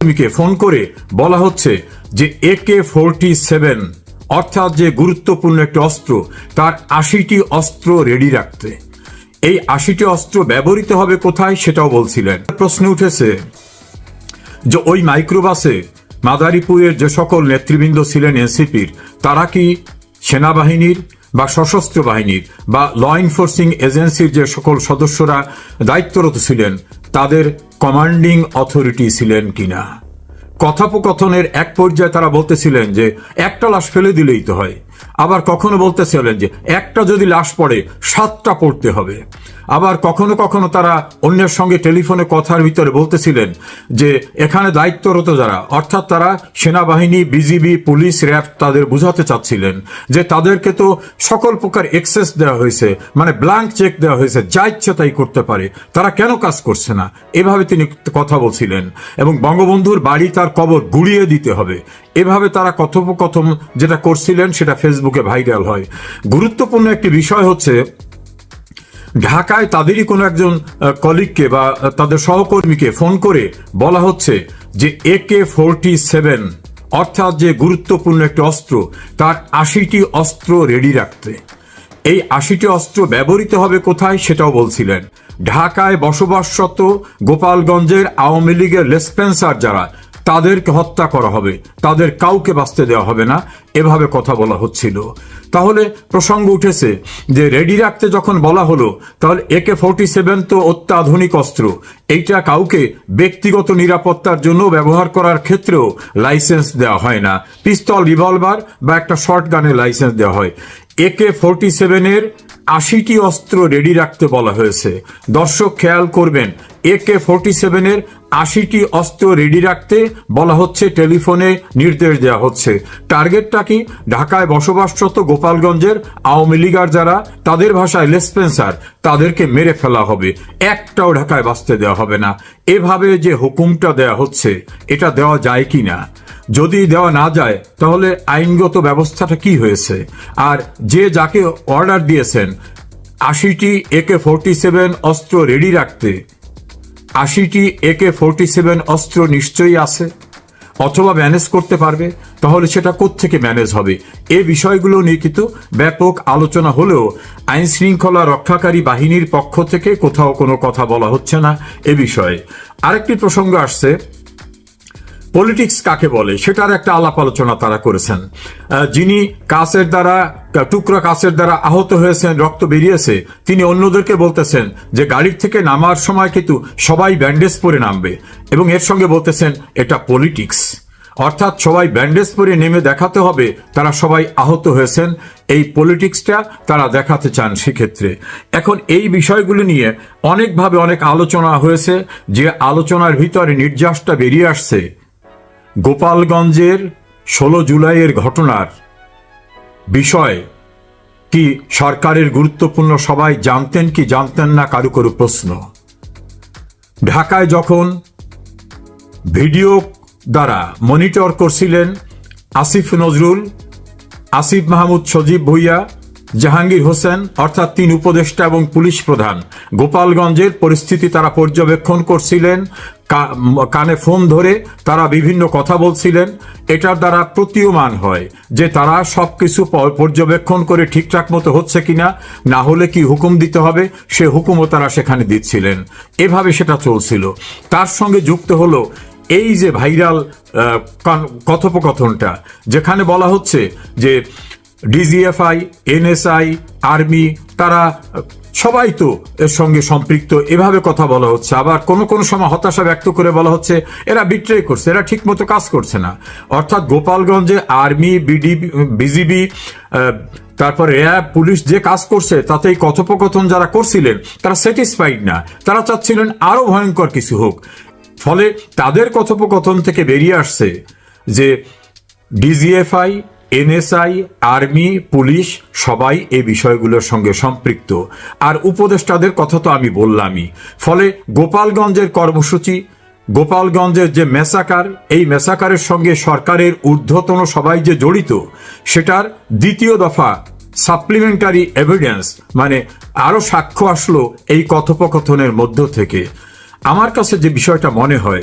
কর্মীকে ফোন করে বলা হচ্ছে যে একে ফোরটি সেভেন, অর্থাৎ যে গুরুত্বপূর্ণ একটি অস্ত্র, তার আশিটি অস্ত্র রেডি রাখতে। এই আশিটি অস্ত্র ব্যবহৃত হবে কোথায় সেটাও বলছিলেন। প্রশ্ন উঠেছে যে ওই মাইক্রোবাসে মাদারীপুরের যে সকল নেতৃবৃন্দ ছিলেন এনসিপির, তারা কি সেনাবাহিনীর বা সশস্ত্র বাহিনীর বা ল এনফোর্সিং এজেন্সির যে সকল সদস্যরা দায়িত্বরত ছিলেন তাদের কমান্ডিং অথরিটি ছিলেন কিনা? কথোপকথনের এক পর্যায়ে তারা বলতেছিলেন যে, একটা লাশ ফেলে দিলেই তো হয়। আবার কখনো বলতেছিলেন যে, একটা যদি লাশ পড়ে, সাতটা পড়তে হবে। আবার কখনো কখনো তারা অন্যের সঙ্গে টেলিফোনে কথার ভিতরে বলতেছিলেন যে এখানে দায়িত্বরত যারা, অর্থাৎ তারা সেনাবাহিনী, বিজিবি, পুলিশ, র্যাব তাদের বুঝাতে চাচ্ছিলেন যে তাদেরকে তো সকল প্রকার এক্সেস দেওয়া হয়েছে মানে ব্ল্যাঙ্ক চেক দেওয়া হয়েছে, যা ইচ্ছে তাই করতে পারে, তারা কেন কাজ করছে না? এভাবে তিনি কথা বলছিলেন এবং বঙ্গবন্ধুর বাড়ি তার কবর গুড়িয়ে দিতে হবে। এভাবে তারা কথোপকথন যেটা করছিলেন সেটা ফেসবুকে ভাইরাল হয়। গুরুত্বপূর্ণ একটি বিষয় হচ্ছে ঢাকায় তাদেরই কোনো একজন কলিগকে বা তাদের সহকর্মীকে ফোন করে বলা হচ্ছে যে একে ফোরটি সেভেন অর্থাৎ যে গুরুত্বপূর্ণ একটি অস্ত্র, তার আশিটি অস্ত্র রেডি রাখতে। এই আশিটি অস্ত্র ব্যবহৃত হবে কোথায় সেটাও বলছিলেন। ঢাকায় বসবাসরত গোপালগঞ্জের আওয়ামী লীগের লেসপেন্সার যারা, তাদেরকে হত্যা করা হবে। তাদের কাউকে বাঁচতে দেওয়া হবে না। এভাবে কথা বলা হচ্ছিল। তাহলে প্রসঙ্গ উঠেছে যে রেডি রাখতে যখন বলা হলো, তাহলে একে ফোরটি সেভেন তো অত্যাধুনিক অস্ত্র। এইটা কাউকে ব্যক্তিগত নিরাপত্তার জন্য ব্যবহার করার ক্ষেত্রেও লাইসেন্স দেওয়া হয় না। পিস্তল, রিভলভার বা একটা শর্ট গানের লাইসেন্স দেওয়া হয়। একে ফোরটি সেভেনের আশিটি অস্ত্র রেডি রাখতে বলা হয়েছে। দর্শক খেয়াল করবেন একে ফোরটি সেভেনের আশিটি অস্ত্র রেডি রাখতে বলা হচ্ছে টেলিফোনে নির্দেশ দেওয়া হচ্ছে। টার্গেটটা কি? ঢাকায় বসবাসরত গোপালগঞ্জের আওয়ামী লীগার যারা, তাদের ভাষায় লেসপেন্সার তাদেরকে মেরে ফেলা হবে। একটাও ঢাকায় বাঁচতে দেওয়া হবে না। এভাবে যে হুকুমটা দেওয়া হচ্ছে, এটা দেওয়া যায় কি না? যদি দেওয়া না যায়, তাহলে আইনগত ব্যবস্থাটা কি হয়েছে? আর যে যাকে অর্ডার দিয়েছেন, আশিটি একে ফোরটি সেভেন অস্ত্র রেডি রাখতে আশিটি একে ফোরটি সেভেন অস্ত্র নিশ্চয়ই আছে? অথবা ম্যানেজ করতে পারবে? তাহলে সেটা কোত্থেকে ম্যানেজ হবে? এ বিষয়গুলো নিয়ে কিন্তু ব্যাপক আলোচনা হলেও আইন শৃঙ্খলা রক্ষাকারী বাহিনীর পক্ষ থেকে কোথাও কোনো কথা বলা হচ্ছে না এ বিষয়ে। আরেকটি প্রসঙ্গ আসছে। পলিটিক্স কাকে বলে? সেটার একটা আলাপ আলোচনা তারা করেছেন। যিনি কাছের দ্বারা টুকরা কাছের দ্বারা আহত হয়েছেন, রক্ত বেরিয়েছে। তিনি অন্যদেরকে বলতেছেন যে গাড়ির থেকে নামার সময় কিন্তু সবাই ব্যান্ডেজ পরে নামবে এবং এর সঙ্গে বলতেছেন, এটা পলিটিক্স। অর্থাৎ সবাই ব্যান্ডেজ পরে নেমে দেখাতে হবে তারা সবাই আহত হয়েছেন। এই পলিটিক্সটা তারা দেখাতে চান সেক্ষেত্রে। এখন এই বিষয়গুলো নিয়ে অনেকভাবে অনেক আলোচনা হয়েছে। যে আলোচনার ভিতরে নির্যাসটা বেরিয়ে আসছে, গোপালগঞ্জের ষোলো জুলাইয়ের ঘটনার। বিষয় কি সরকারের গুরুত্বপূর্ণ সবাই জানতেন কি জানতেন না কারু কারু প্রশ্ন। ঢাকায় যখন ভিডিও দ্বারা মনিটর করছিলেন আসিফ নজরুল, আসিফ মাহমুদ সজীব ভুইয়া জাহাঙ্গীর হোসেন, অর্থাৎ তিন উপদেষ্টা এবং পুলিশ প্রধান। গোপালগঞ্জের পরিস্থিতি তারা পর্যবেক্ষণ করছিলেন কানে ফোন ধরে তারা বিভিন্ন কথা বলছিলেন। এটার দ্বারা প্রতীয়মান হয় যে তারা সবকিছু প- পর্যবেক্ষণ করে ঠিকঠাক মতো হচ্ছে কিনা, না হলে কি হুকুম দিতে হবে, সে হুকুমও তারা সেখানে দিচ্ছিলেন। এভাবে সেটা চলছিল। তার সঙ্গে যুক্ত হলো এই যে ভাইরাল কথোপকথনটা, যেখানে বলা হচ্ছে যে ডিজিএফআই এনএসআই আর্মি তারা, সবাই তো এর সঙ্গে সম্পৃক্ত। এভাবে কথা বলা হচ্ছে। আবার কোনো কোনো সময় হতাশা ব্যক্ত করে বলা হচ্ছে, এরা বিট্রে করছে, এরা ঠিক মতো কাজ করছে না। অর্থাৎ গোপালগঞ্জে আর্মি বিডিবি বিজিবি তারপরে র্যাব, পুলিশ যে কাজ করছে তাতে এই কথোপকথন যারা করছিলেন, তারা স্যাটিসফাইড না। তারা চাচ্ছিলেন আরও ভয়ঙ্কর কিছু হোক। ফলে তাদের কথোপকথন থেকে বেরিয়ে আসছে যে ডিজিএফআই এনএসআই, আর্মি, পুলিশ সবাই এই বিষয়গুলোর সঙ্গে সম্পৃক্ত। আর উপদেষ্টাদের কথা তো আমি বললামই। ফলে গোপালগঞ্জের কর্মসূচি, গোপালগঞ্জের যে মেসাকার, এই মেসাকারের সঙ্গে সরকারের ঊর্ধ্বতন সবাই যে জড়িত, সেটার দ্বিতীয় দফা সাপ্লিমেন্টারি এভিডেন্স মানে আরও সাক্ষ্য আসলো এই কথোপকথনের মধ্য থেকে। আমার কাছে যে বিষয়টা মনে হয়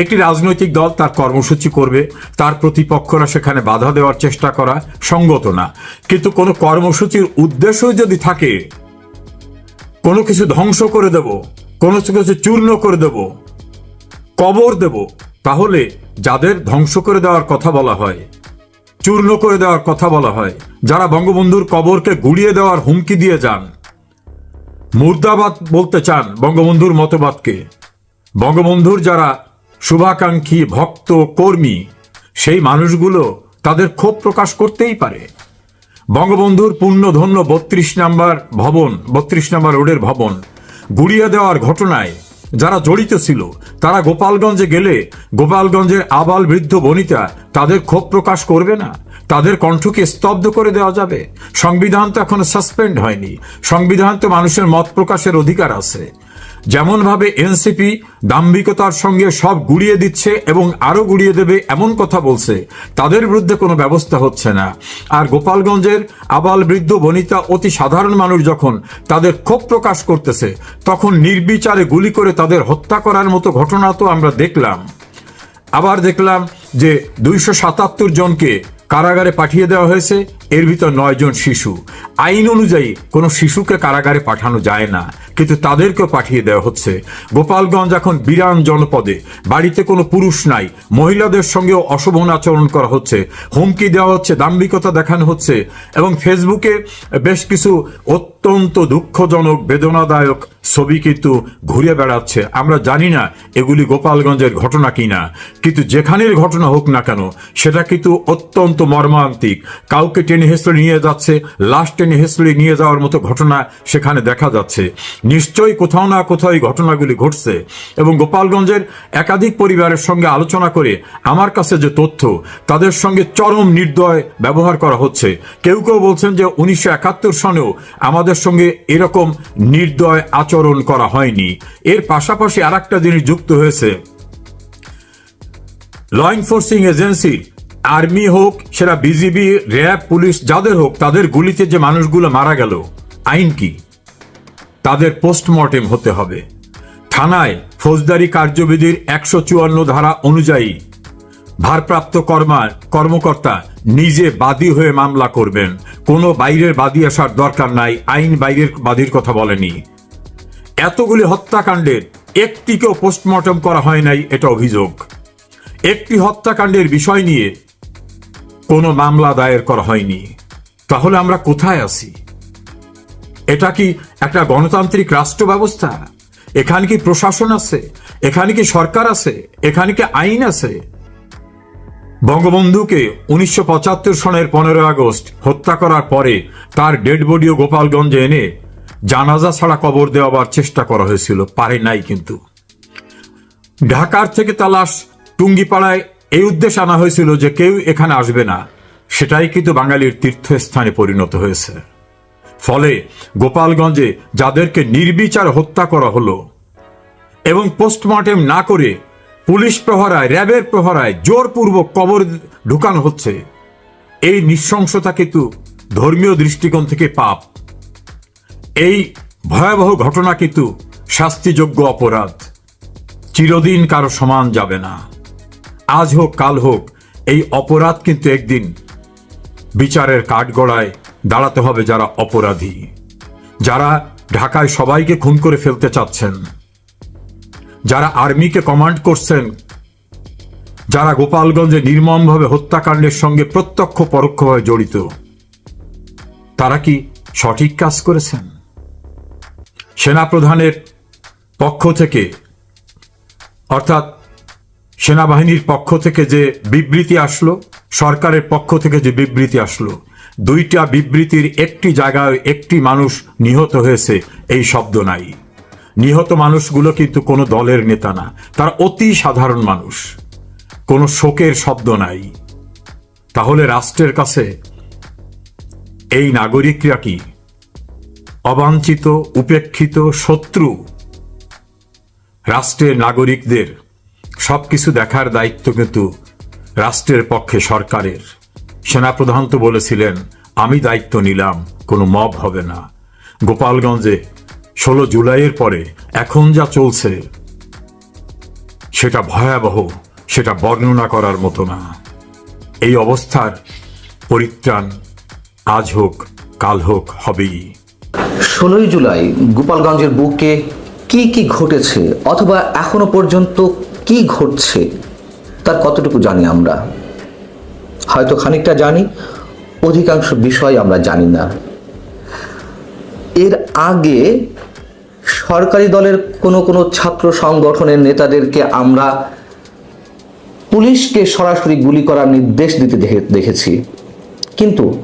একটি রাজনৈতিক দল তার কর্মসূচি করবে, তার প্রতিপক্ষরা সেখানে বাধা দেওয়ার চেষ্টা করা সঙ্গত না। কিন্তু কোনো কর্মসূচির উদ্দেশ্য যদি থাকে, কোনো কিছু ধ্বংস করে দেব, কোনো কিছু চূর্ণ করে দেব, কবর দেব, তাহলে যাদের ধ্বংস করে দেওয়ার কথা বলা হয়, চূর্ণ করে দেওয়ার কথা বলা হয়, যারা বঙ্গবন্ধুর কবরকে গুড়িয়ে দেওয়ার হুমকি দিয়ে যান, মুর্দাবাদ বলতে চান বঙ্গবন্ধুর মতবাদকে। বঙ্গবন্ধুর যারা শুভাকাঙ্ক্ষী ভক্ত কর্মী, সেই মানুষগুলো তাদের ক্ষোভ প্রকাশ করতেই পারে। বঙ্গবন্ধুর পুণ্যধন্য বত্রিশ নাম্বার ভবন, বত্রিশ নাম্বার রোডের ভবন, গুড়িয়ে দেওয়ার ঘটনায় যারা জড়িত ছিল, তারা গোপালগঞ্জে গেলে গোপালগঞ্জের আবাল বৃদ্ধ বনিতা তাদের ক্ষোভ প্রকাশ করবে না? তাদের কণ্ঠকে স্তব্ধ করে দেওয়া যাবে? সংবিধান তো এখনও সাসপেন্ড হয়নি। সংবিধান তো মানুষের মত প্রকাশের অধিকার আছে। যেমনভাবে এনসিপি দাম্ভিকতার সঙ্গে সব গুড়িয়ে দিচ্ছে এবং আরও গুড়িয়ে দেবে এমন কথা বলছে, তাদের বিরুদ্ধে কোনো ব্যবস্থা হচ্ছে না। আর গোপালগঞ্জের আবাল বৃদ্ধ বনিতা অতি সাধারণ মানুষ যখন তাদের ক্ষোভ প্রকাশ করতেছে, তখন নির্বিচারে গুলি করে তাদের হত্যা করার মতো ঘটনা তো আমরা দেখলাম। আবার দেখলাম যে দুইশো সাতাত্তর জনকে কারাগারে পাঠিয়ে দেওয়া হয়েছে এর ভিতর নয় জন শিশু। আইন অনুযায়ী কোনো শিশুকে কারাগারে পাঠানো যায় না, কিন্তু তাদেরকেও পাঠিয়ে দেওয়া হচ্ছে। গোপালগঞ্জ এখন বিরান জনপদে। বাড়িতে কোনো পুরুষ নাই। মহিলাদের সঙ্গেও অশোভন আচরণ করা হচ্ছে। হুমকি দেওয়া হচ্ছে, দাম্ভিকতা দেখানো হচ্ছে এবং ফেসবুকে বেশ কিছু অত্যন্ত দুঃখজনক, বেদনাদায়ক ছবি কিন্তু ঘুরে বেড়াচ্ছে। আমরা জানি না এগুলি গোপালগঞ্জের ঘটনা কিনা, কিন্তু যেখানের ঘটনা হোক না কেন, সেটা কিন্তু অত্যন্ত মর্মান্তিক। কাউকে টেনে হেসড়ে নিয়ে যাচ্ছে, লাশ টেনে হেসড়ে নিয়ে যাওয়ার মতো ঘটনা সেখানে দেখা যাচ্ছে। নিশ্চয়ই কোথাও না কোথাও এই ঘটনাগুলি ঘটছে এবং গোপালগঞ্জের একাধিক পরিবারের সঙ্গে আলোচনা করে আমার কাছে যে তথ্য, তাদের সঙ্গে চরম নির্দয় ব্যবহার করা হচ্ছে। কেউ কেউ বলছেন যে উনিশশো একাত্তর সনেও আমাদের সঙ্গে এরকম নির্দয় আচরণ করা হয়নি। এর পাশাপাশি আর একটা জিনিস যুক্ত হয়েছে। ল এনফোর্সিং এজেন্সি আর্মি হোক, সেটা বিজিবি র্যাব পুলিশ যাদের হোক, তাদের গুলিতে যে মানুষগুলো মারা গেল, আইন কি? তাদের পোস্টমর্টেম হতে হবে। থানায় ফৌজদারি কার্যবিধির একশো চুয়ান্ন ধারা অনুযায়ী ভারপ্রাপ্ত কর্মা কর্মকর্তা নিজে বাদী হয়ে মামলা করবেন। কোনো বাইরের বাদী আসার দরকার নাই, আইন বাইরের বাদীর কথা বলেনি। এতগুলি হত্যাকাণ্ডের একটিকেও পোস্টমর্টম করা হয় নাই, এটা অভিযোগ। একটি হত্যাকাণ্ডের বিষয় নিয়ে কোনো মামলা দায়ের করা হয়নি। তাহলে আমরা কোথায় আছি? এটা কি একটা গণতান্ত্রিক রাষ্ট্র ব্যবস্থা এখানে কি প্রশাসন আছে? এখানে কি সরকার আছে? এখানে কি আইন আছে? বঙ্গবন্ধুকে উনিশশো পঁচাত্তর সনের পনেরো আগস্ট হত্যা করার পরে তার ডেড বডিও গোপালগঞ্জে এনে জানাজা ছাড়া কবর দেওয়ার চেষ্টা করা হয়েছিল। পারে নাই কিন্তু। ঢাকার থেকে তালাশ টুঙ্গিপাড়ায় এই উদ্দেশ্যে আনা হয়েছিল যে কেউ এখানে আসবে না। সেটাই কিন্তু বাঙালির তীর্থস্থানে পরিণত হয়েছে। ফলে গোপালগঞ্জে যাদেরকে নির্বিচার হত্যা করা হলো এবং পোস্টমর্টেম না করে পুলিশ প্রহরায়, র্যাবের প্রহরায় জোরপূর্বক কবর ঢুকানো হচ্ছে। এই নৃশংসতা কিন্তু ধর্মীয় দৃষ্টিকোণ থেকে পাপ। এই ভয়াবহ ঘটনা কিন্তু শাস্তিযোগ্য অপরাধ। চিরদিন কারও সমান যাবে না। আজ হোক, কাল হোক, এই অপরাধ কিন্তু একদিন বিচারের কাঠগড়ায় দাঁড়াতে হবে যারা অপরাধী। যারা ঢাকায় সবাইকে খুন করে ফেলতে চাচ্ছেন। যারা আর্মিকে কমান্ড করছেন, যারা গোপালগঞ্জে নির্মমভাবে হত্যাকাণ্ডের সঙ্গে প্রত্যক্ষ পরোক্ষভাবে জড়িত, তারা কি সঠিক কাজ করেছেন? সেনাপ্রধানের পক্ষ থেকে, অর্থাৎ সেনাবাহিনীর পক্ষ থেকে যে বিবৃতি আসলো, সরকারের পক্ষ থেকে যে বিবৃতি আসলো, দুইটা বিবৃতির একটি জায়গায় একটি মানুষ নিহত হয়েছে, এই শব্দ নাই। নিহত মানুষগুলো কিন্তু কোনো দলের নেতা না। তারা অতি সাধারণ মানুষ। কোনো শোকের শব্দ নাই। তাহলে রাষ্ট্রের কাছে এই নাগরিকরা কি? অবাঞ্ছিত, উপেক্ষিত, শত্রু? রাষ্ট্রের নাগরিকদের সবকিছু দেখার দায়িত্ব কিন্তু রাষ্ট্রের পক্ষে সরকারের। সেনাপ্রধান তো বলেছিলেন, আমি দায়িত্ব নিলাম, কোনো মব হবে না। গোপালগঞ্জে ষোলো জুলাইয়ের পরে এখন যা চলছে, সেটা ভয়াবহ, সেটা বর্ণনা করার মতো না। এই অবস্থার পরিত্রাণ আজ হোক, কাল হোক, হবেই। ষোলোই জুলাই গোপালগঞ্জের বুকে কি কি ঘটেছে অথবা এখনও পর্যন্ত কি ঘটছে, তার কতটুকু জানি আমরা। হয়তো খানিকটা জানি, অধিকাংশ বিষয় আমরা জানি না। এর আগে সরকারি দলের কোনো কোনো ছাত্র সংগঠনের নেতাদেরকে আমরা পুলিশকে সরাসরি গুলি করার নির্দেশ দিতে দেখেছি। কিন্তু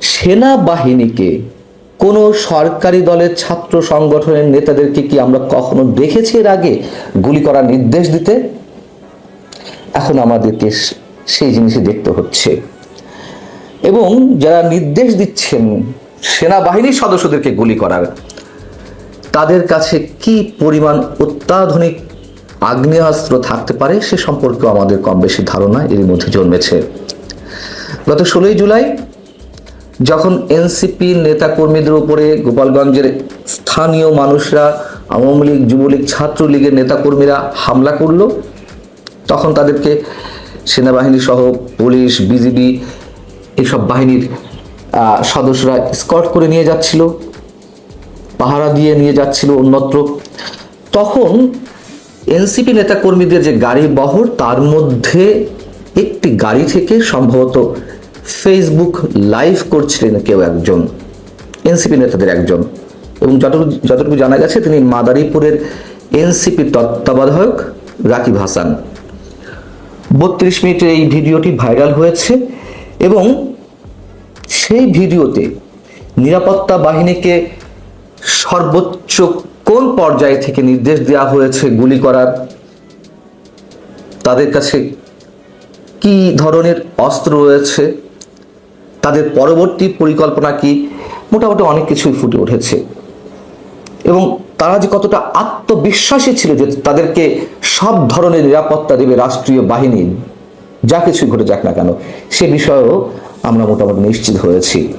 সেনাবাহিনীকে কোনো সরকারি দলের ছাত্র সংগঠনের নেতাদেরকে কি আমরা কখনো দেখেছি এর আগে গুলি করার নির্দেশ দিতে? এখন আমাদেরকে সেই জিনিসই দেখতে হচ্ছে। এবং যারা নির্দেশ দিচ্ছেন সেনাবাহিনীর সদস্যদেরকে গুলি করার তাদের কাছে কি পরিমাণ অত্যাধুনিক আগ্নেয়াস্ত্র থাকতে পারে সে সম্পর্কেও আমাদের কম বেশি ধারণা এর মধ্যে জন্মেছে। গত ষোলোই জুলাই যখন এনসিপি নেতাকর্মীদের উপরে গোপালগঞ্জের স্থানীয় মানুষরা, আওয়ামী লীগ, যুবলীগ, ছাত্রলীগের নেতাকর্মীরা হামলা করল, তখন তাদেরকে সেনাবাহিনী সহ পুলিশ, বিজিবি এইসব বাহিনীর সদস্যরা স্কট করে নিয়ে যাচ্ছিল। পাহারা দিয়ে নিয়ে যাচ্ছিল অন্যত্র। তখন এনসিপি নেতাকর্মীদের যে গাড়ি বহর, তার মধ্যে একটি গাড়ি থেকে সম্ভবত ফেসবুক লাইভ করছিলেন কেউ একজন, এনসিপি নেতাদের একজন। এবং যতটুকু যতটুকু জানা গেছে, তিনি মাদারীপুরের এনসিপি তত্ত্বাবধায়ক রাকিব হাসান। বত্রিশ মিনিটের এই ভিডিওটি ভাইরাল হয়েছে এবং সেই ভিডিওতে নিরাপত্তা বাহিনীকে সর্বোচ্চ কোন পর্যায় থেকে নির্দেশ দেওয়া হয়েছে গুলি করার? তাদের কাছে কি ধরনের অস্ত্র রয়েছে? তাদের পরবর্তী পরিকল্পনা কি? মোটামুটি অনেক কিছুই ফুটে উঠেছে। এবং তারা যে কতটা আত্মবিশ্বাসী ছিল যে তাদেরকে সব ধরনের নিরাপত্তা দেবে রাষ্ট্রীয় বাহিনী, যা কিছু ঘটে যাক না কেন, সে বিষয়েও আমরা মোটামুটি নিশ্চিত হয়েছি।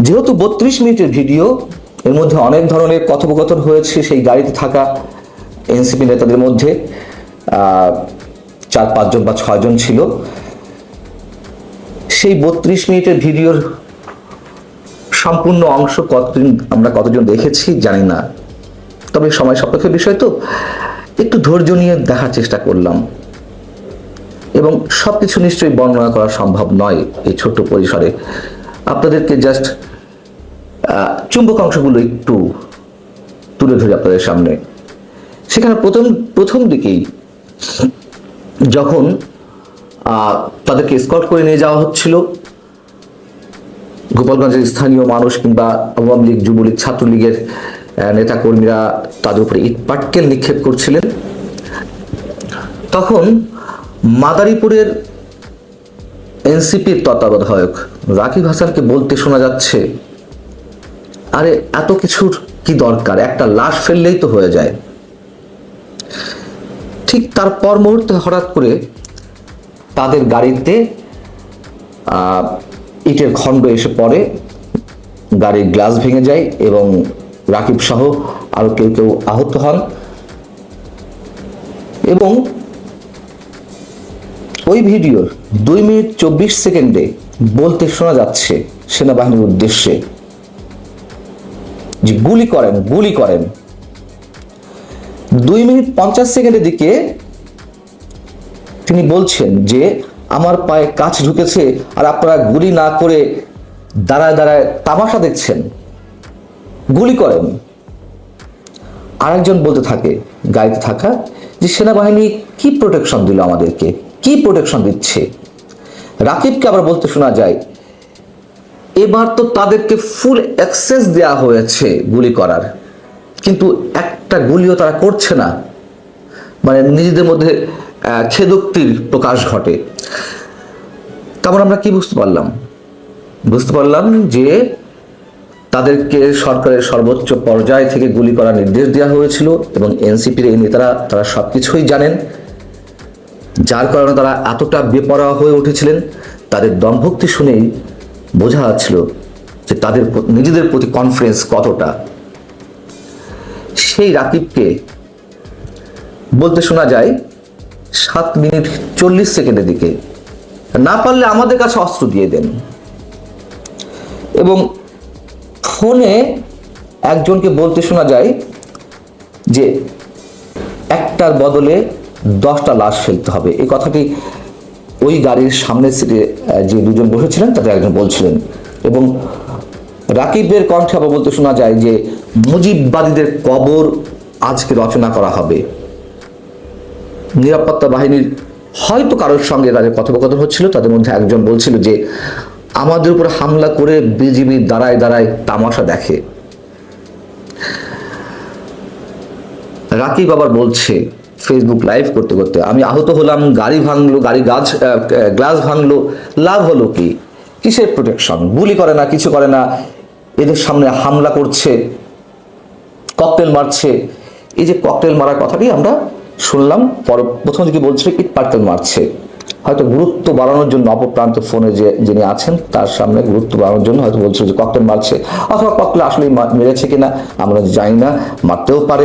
যেহেতু বত্রিশ মিনিটের ভিডিও এর মধ্যে অনেক ধরনের কথোপকথন হয়েছে সেই গাড়িতে থাকা এনসিপি নেতাদের মধ্যে। চার, পাঁচজন বা ছয়জন ছিল। সেই বত্রিশ মিনিটের ভিডিওর সম্পূর্ণ অংশ কতদিন আমরা কতজন দেখেছি জানি না। তবে সময় সাপেক্ষ বিষয় তো। একটু ধৈর্য নিয়ে দেখার চেষ্টা করলাম। এবং সবকিছু নিশ্চয়ই বর্ণনা করা সম্ভব নয় এই ছোট্ট পরিসরে। আপনাদেরকে জাস্ট চুম্বক অংশগুলো একটু তুলে ধরি আপনাদের সামনে। সেখানে প্রথম প্রথম দিকেই যখন তাদেরকে স্কট করে নিয়ে যাওয়া হচ্ছিল, গোপালগঞ্জের স্থানীয় মানুষ কিংবা আওয়ামী লীগ, যুবলীগ, ছাত্রলীগের নেতা কর্মীরা তাদের উপরে ইট পাটকেল নিক্ষেপ করছিলেন। তখন মাদারীপুরের এনসিপির তত্ত্বাবধায়ক রাকিব হাসানকে বলতে শোনা যাচ্ছে আরে এত কিছুর কি দরকার? একটা লাশ ফেললেই তো হয়ে যায়। ঠিক তার পর মুহূর্তে হঠাৎ করে তাদের গাড়িতে ইটের খণ্ড এসে পড়ে, গাড়ির গ্লাস ভেঙে যায় এবং রাকিব সহ আরও কেউ কেউ আহত হন। এবং ওই ভিডিওর দুই মিনিট চব্বিশ সেকেন্ডে বলতে শোনা যাচ্ছে সেনাবাহিনীর উদ্দেশ্যে যে গুলি করেন গুলি করেন। দুই মিনিট পঞ্চাশ সেকেন্ডের দিকে তিনি বলছেন যে, আমার পায়ে কাছ ঢুকেছে আর আপনারা গুলি না করে দাঁড়ায় দাঁড়ায় তামাশা দেখছেন। গুলি করেন। আরেকজন বলতে থাকে, গাড়িতে থাকা, যে সেনাবাহিনী কি প্রোটেকশন দিল আমাদেরকে? কি প্রোটেকশন দিচ্ছে? রাকিবকে আবার বলতে শোনা যায় এবার তো তাদেরকে ফুল অ্যাক্সেস দেওয়া হয়েছে গুলি করার। কিন্তু একটা গুলিও তারা করছে না। মানে নিজেদের মধ্যে খেদোক্তির প্রকাশ ঘটে। তারপর আমরা কি বুঝতে পারলাম? বুঝতে পারলাম যে তাদেরকে সরকারের সর্বোচ্চ পর্যায় থেকে গুলি করার নির্দেশ দেওয়া হয়েছিল এবং এনসিপির এই নেতারা, তারা সব কিছুই জানেন। যার কারণে তারা এতটা বেপরোয়া হয়ে উঠেছিলেন। তাদের দমভক্তি শুনেই বোঝা যাচ্ছিল যে তাদের নিজেদের প্রতি কনফিডেন্স কতটা। সেই রাকিবকে বলতে শোনা যায়, সাত মিনিট চল্লিশ সেকেন্ডের দিকে। না পারলে আমাদের কাছে অস্ত্র দিয়ে দেন। এবং ফোনে একজনকে বলতে শোনা যায় যে, একটার বদলে দশটা লাশ ফেলতে হবে। এই কথাটি ওই গাড়ির সামনের সিটে যে দুজন বসেছিলেন তাদের একজন বলছিলেন। এবং রাকিবের কণ্ঠে আবার বলতে শোনা যায় যে, মুজিববাদীদের কবর আজকে রচনা করা হবে। নিরাপত্তা বাহিনীর হয়তো কারোর সঙ্গে তাদের কথোপকথন হচ্ছিল, তাদের মধ্যে একজন বলছিল যে, আমাদের উপর হামলা করে বিজিবি দাঁড়ায় দাঁড়ায় তামাশা দেখে। রাকিব আবার বলছে ফেসবুক লাইভ করতে করতে। আমি আহত হলাম, গাড়ি ভাঙলো, গাড়ি গাছ গ্লাস ভাঙলো। লাভ হলো কি? কিসের প্রোটেকশন গুলি করে না, কিছু করে না। এদের সামনে হামলা করছে ককটেল মারছে। এই যে ককটেল মারার কথাটি আমরা শুনলাম, পর প্রথম দিকে বলছিল ইট পার্কেল মারছে। হয়তো গুরুত্ব বাড়ানোর জন্য অপপ্রান্ত ফোনে যে যিনি আছেন, তার সামনে গুরুত্ব বাড়ানোর জন্য হয়তো বলছিল যে ককটেল মারছে। অথবা ককটেল আসলে মেরেছে কিনা, আমরা জানি না, মারতেও পারে।